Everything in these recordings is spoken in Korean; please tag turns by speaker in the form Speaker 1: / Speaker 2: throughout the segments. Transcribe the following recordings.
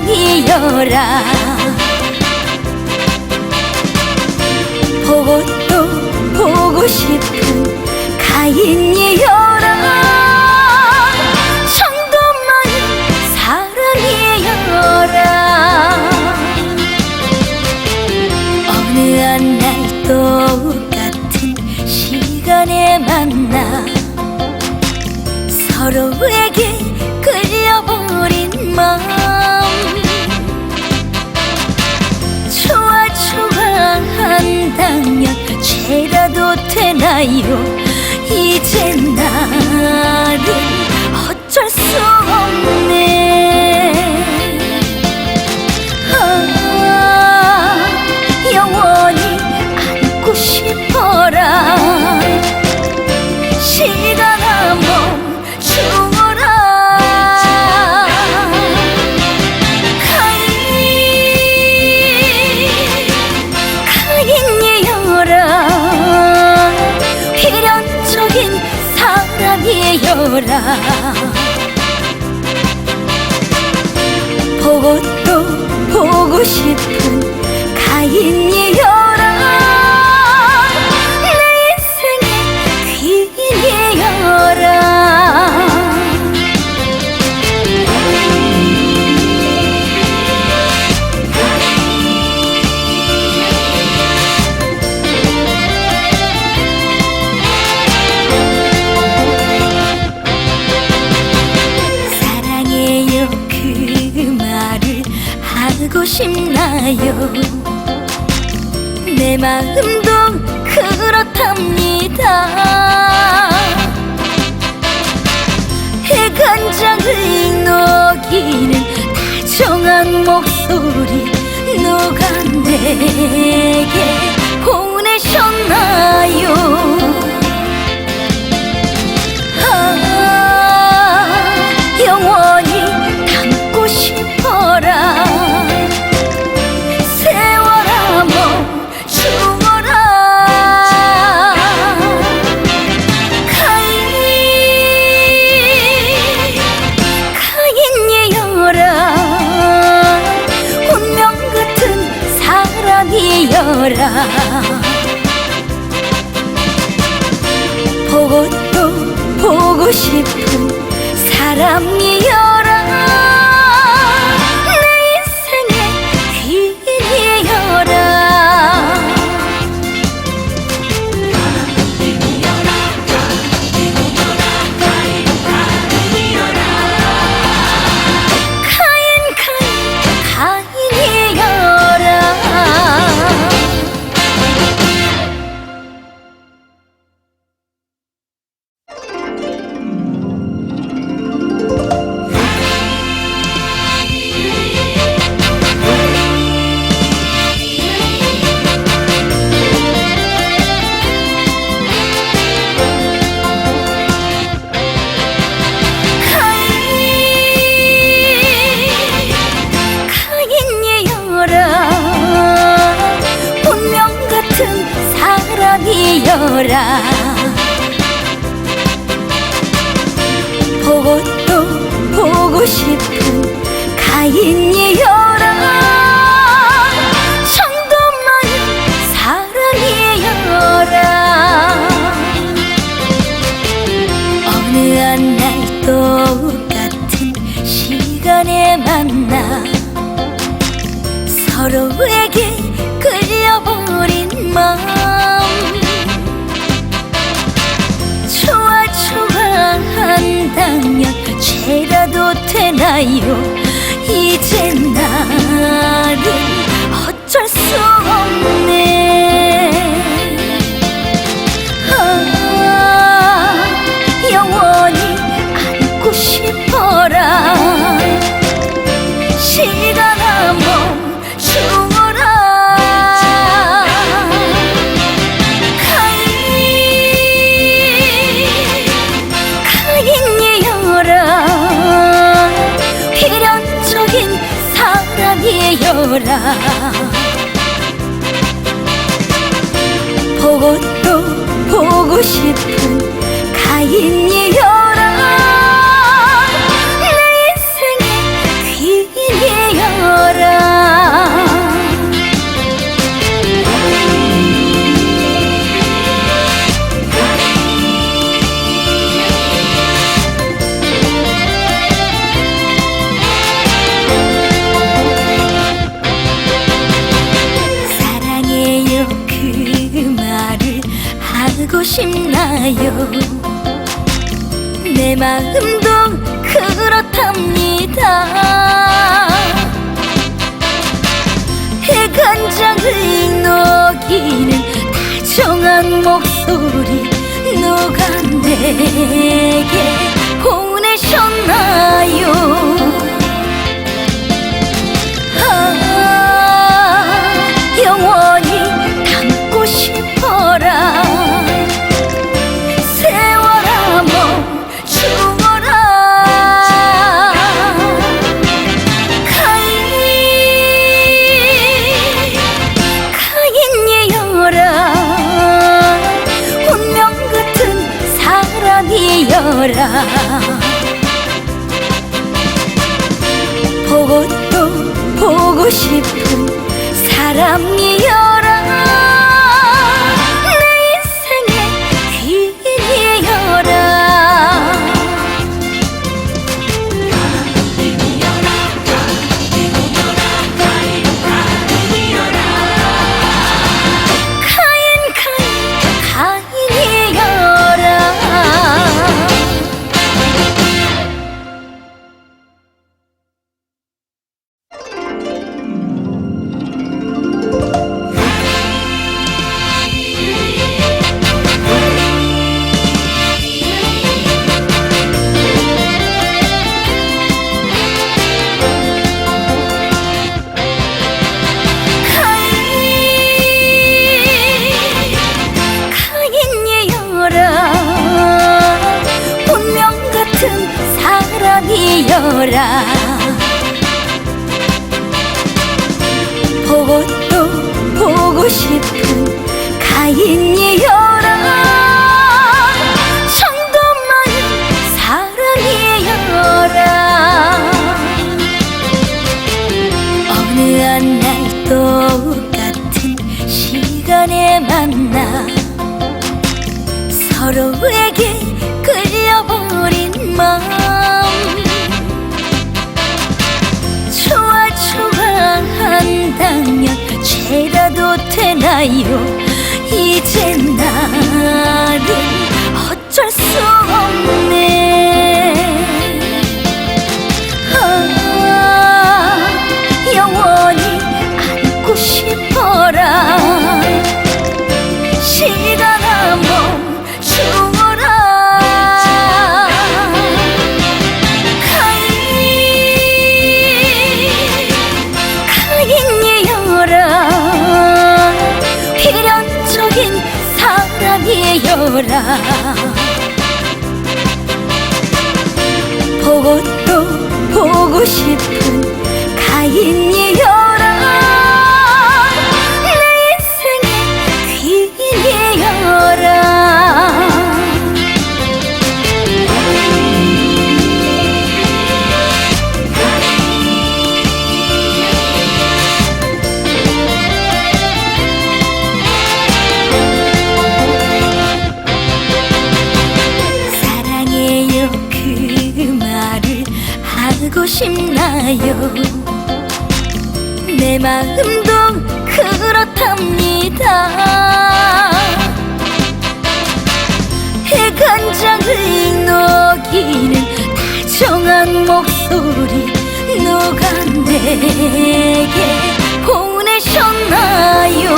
Speaker 1: 기억이여라. 보고 또 보고 싶은 가인이여라. 정도만 사랑이여라. 어느 한 날 똑같은 시간에 만나 서로에게 않아요. 이제 나를 어쩔 수 없네. 아, 영원히 안고 싶어라. 시간 한번 起 내 마음도 그렇답니다. 해간장을 녹이는 다정한 목소리 누가 내게 보내셨나요? 거라. 보고 또 보고 싶은 가인이여라. 정도만 사랑이여라. 어느 한 날 똑같은 시간에 만나 서로에게 끌려버린 마음. 해라도 되나요? 이제 나를 내 마음도 그렇답니다. 해간장을 녹이는 다정한 목소리 누가 내게 보내셨나요? 싶은 가인이여라 천도만 사랑이여라. 어느 한 날 똑같은 시간에 만나 서로의 이제 나를 어쩔 수 없어 마음도 그렇답니다. 해간장을 녹이는 다정한 목소리 누가 내게 보내셨나요?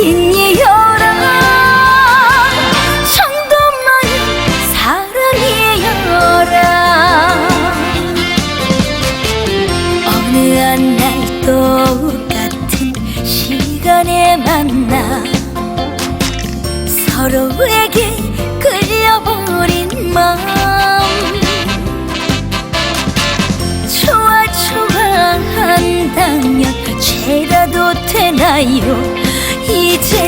Speaker 1: 인예여라 정도만 사랑이여라. 어느 한 날 똑같은 시간에 만나 서로에게 끌려버린 마음. 좋아 좋아 한다면 죄라도 되나요? 빛이